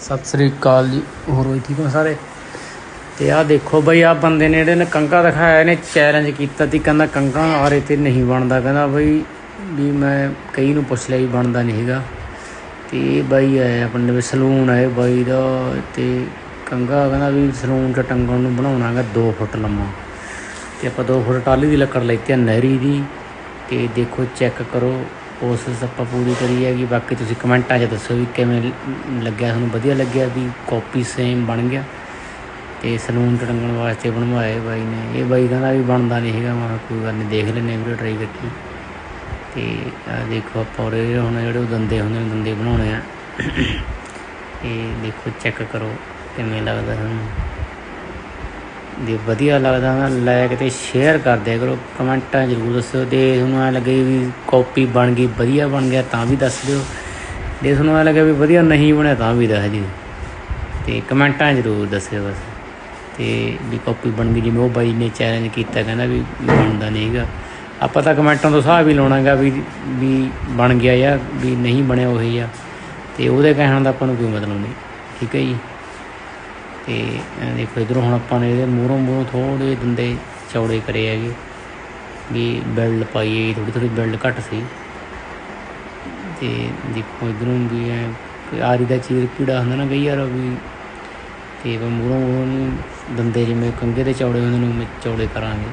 ਸਤਿ ਸ੍ਰੀ ਅਕਾਲ ਜੀ। ਹੋਰ ਹੋਈ ਠੀਕ ਹੋ ਸਾਰੇ? ਤੇ ਆਹ ਦੇਖੋ ਬਈ ਆ ਬੰਦੇ ਨੇ ਜਿਹੜੇ ਨੇ ਕੰਗਾ ਦਿਖਾਇਆ, ਇਹਨੇ ਚੈਲੰਜ ਕੀਤਾ ਸੀ, ਕਹਿੰਦਾ ਕੰਗਾ ਆਰੇ ਤੇ ਨਹੀਂ ਬਣਦਾ। ਕਹਿੰਦਾ ਬਈ ਵੀ ਮੈਂ ਕਈ ਨੂੰ ਪੁੱਛ ਲਿਆ ਵੀ ਬਣਦਾ ਨਹੀਂ ਹੈਗਾ। ਤੇ ਬਾਈ ਆਇਆ ਆਪਣੇ ਵੀ ਸਲੂਨ ਆਏ ਬਾਈ ਦਾ, ਤੇ ਕੰਗਾ ਕਹਿੰਦਾ ਵੀ ਸਲੂਨ ਚ ਟੰਗਣ ਨੂੰ ਬਣਾਉਣਾਗਾ 2 ਫੁੱਟ ਲੰਮਾ। ਤੇ ਆਪਾਂ 2 ਫੁੱਟ ਟਾਲੀ ਦੀ ਲੱਕੜ ਲਈ ਆ ਨਹਿਰੀ ਦੀ। ਤੇ ਦੇਖੋ ਚੈੱਕ ਕਰੋ ਕੋਸ਼ਿਸ਼ ਆਪਾਂ ਪੂਰੀ ਕਰੀ ਹੈਗੀ ਬਾਕੀ ਤੁਸੀਂ ਕਮੈਂਟਾਂ 'ਚ ਦੱਸੋ ਵੀ ਕਿਵੇਂ ਲੱਗਿਆ, ਤੁਹਾਨੂੰ ਵਧੀਆ ਲੱਗਿਆ ਵੀ ਕਾਪੀ ਸੇਮ ਬਣ ਗਿਆ? ਤੇ ਸਲੂਨ ਟੰਗਣ ਵਾਸਤੇ ਬਣਵਾਏ ਬਾਈ ਨੇ। ਇਹ ਬਾਈ ਕਹਿੰਦਾ ਵੀ ਬਣਦਾ ਨਹੀਂ ਹੈਗਾ, ਮੈਂ ਕਿਹਾ ਕੋਈ ਗੱਲ ਨਹੀਂ, ਦੇਖ ਲੈਨੇ ਵੀਡੀਓ ਟਰਾਈ ਕਰਕੇ। ਤੇ ਆਹ ਦੇਖੋ ਆਪਾਂ ਉਰੇ ਹੁਣ ਜਿਹੜੇ ਉਹ ਦੰਦੇ ਹੁੰਦੇ ਨੇ, ਦੰਦੇ ਬਣਾਉਣੇ ਆ। ਇਹ ਦੇਖੋ ਚੈੱਕ ਕਰੋ ਕਿਵੇਂ ਲੱਗਦਾ ਤੁਹਾਨੂੰ ਜੇ ਵਧੀਆ ਲੱਗਦਾ ਨਾ ਲਾਇਕ ਤੇ ਸ਼ੇਅਰ ਕਰ ਦਿਆ ਕਰੋ, ਕਮੈਂਟਾਂ ਜ਼ਰੂਰ ਦੱਸਿਓ। ਤੇ ਤੁਹਾਨੂੰ ਐ ਲੱਗੇ ਵੀ ਕਾਪੀ ਬਣ ਗਈ, ਵਧੀਆ ਬਣ ਗਿਆ, ਤਾਂ ਵੀ ਦੱਸ ਦਿਓ। ਜੇ ਤੁਹਾਨੂੰ ਐ ਲੱਗੇ ਵੀ ਵਧੀਆ ਨਹੀਂ ਬਣਿਆ, ਤਾਂ ਵੀ ਦੱਸ ਦਿਓ। ਤੇ ਕਮੈਂਟਾਂ ਜ਼ਰੂਰ ਦੱਸਿਓ ਬਸ। ਤੇ ਵੀ ਕਾਪੀ ਬਣ ਗਈ, ਜਿਵੇਂ ਉਹ ਬਾਈ ਨੇ ਚੈਲੰਜ ਕੀਤਾ, ਕਹਿੰਦਾ ਵੀ ਬਣਦਾ ਨਹੀਂ ਹੈਗਾ। ਆਪਾਂ ਤਾਂ ਕਮੈਂਟਾਂ ਤੋਂ ਹਿਸਾਬ ਹੀ ਲਾਉਣਾਗਾ ਵੀ ਵੀ ਬਣ ਗਿਆ ਜਾਂ ਵੀ ਨਹੀਂ ਬਣਿਆ ਉਹੀ ਆ ਤੇ ਉਹਦੇ ਕਹਿਣ ਦਾ ਆਪਾਂ ਨੂੰ ਕੋਈ ਮਤਲਬ ਨਹੀਂ। ਠੀਕ ਹੈ ਜੀ। ਤੇ ਦੇਖੋ ਇਧਰੋਂ ਹੁਣ ਆਪਾਂ ਨੇ ਇਹਦੇ ਮੂਹਰੋਂ ਮੂਹਰੋਂ ਥੋੜੇ ਦੰਦੇ ਚੌੜੇ ਕਰੇ ਹੈਗੇ, ਵੀ ਬਿਲਡ ਪਾਈਏ ਥੋੜੀ ਥੋੜੀ ਬਿਲਡ ਘੱਟ ਸੀ। ਤੇ ਦੇਖੋ ਇਧਰੋਂ ਵੀ ਐ ਆਰੀ ਦਾ ਚੀਰ ਪੀੜਾ ਹੁੰਦਾ ਨਾ ਕਈ ਯਾਰ ਵੀ, ਤੇ ਆਪਾਂ ਮੂਹਰੋਂ ਮੂਹਰੋਂ ਦੰਦੇ ਜਿਵੇਂ ਕੰਗੇ ਦੇ ਚੌੜੇ ਹੁੰਦੇ ਨੇ ਚੌੜੇ ਕਰਾਂਗੇ।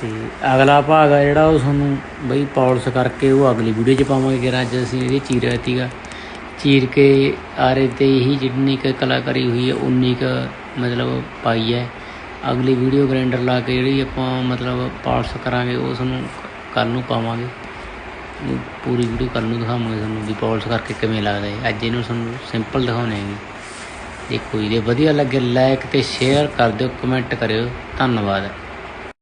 ਤੇ ਅਗਲਾ ਭਾਗ ਆ ਜਿਹੜਾ ਉਹ ਤੁਹਾਨੂੰ ਬਈ ਪੌਲਿਸ ਕਰਕੇ ਉਹ ਅਗਲੀ ਵੀਡੀਓ 'ਚ ਪਾਵਾਂਗੇ ਕਿ ਅੱਜ ਅਸੀਂ ਇਹਦੀ ਚੀਰਿਆ ਸੀਗਾ ਚੀਰ ਕੇ ਆਰੇ ਤੇ ਹੀ ਜਿੰਨੀ ਕੁ ਕਲਾਕਾਰੀ ਹੋਈ ਹੈ, ਉਨੀ ਕੁ ਮਤਲਬ ਪਾਈ ਹੈ। ਅਗਲੀ ਵੀਡੀਓ ਗ੍ਰਾਈਂਡਰ ਲਾ ਕੇ ਜਿਹੜੀ ਆਪਾਂ ਮਤਲਬ ਪਾਲਿਸ ਕਰਾਂਗੇ, ਉਹ ਤੁਹਾਨੂੰ ਕੱਲ ਨੂੰ ਪਾਵਾਂਗੇ। ਪੂਰੀ ਵੀਡੀਓ ਕੱਲ ਨੂੰ ਦਿਖਾਵਾਂਗੇ ਤੁਹਾਨੂੰ ਵੀ ਪਾਲਿਸ ਕਰਕੇ ਕਿਵੇਂ ਲੱਗਦਾ ਹੈ। ਅੱਜ ਇਹਨੂੰ ਤੁਹਾਨੂੰ ਸਿੰਪਲ ਦਿਖਾਉਣੇ ਹੈਗੇ ਦੇਖੋ ਜੀ ਵਧੀਆ ਲੱਗੇ ਲਾਈਕ ਤੇ ਸ਼ੇਅਰ ਕਰ ਦਿਓ ਕਮੈਂਟ ਕਰਿਓ। ਧੰਨਵਾਦ।